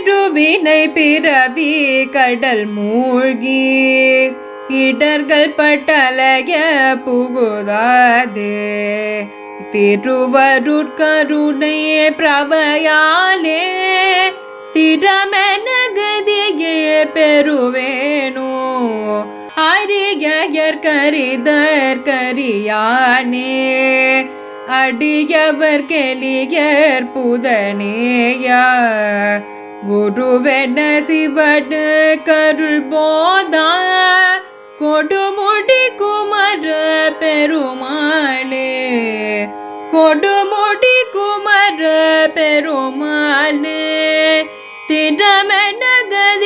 இருவினை பிறவி கடல் மூழ்கி இடர்கள் பட்டலைய புகுதாது. திருவருட்கருணை பிரபையாலே திறமெனகதியே பெறுவேனோ. அரியர் கரிதர் கரியானே அடியவர் கெளியர் புதனேயா. குருவென சிவடு கருள் போதா கொடுமுடி குமர பெருமாளே. கொடுமுடி குமர பெருமாளே திடமென கதியே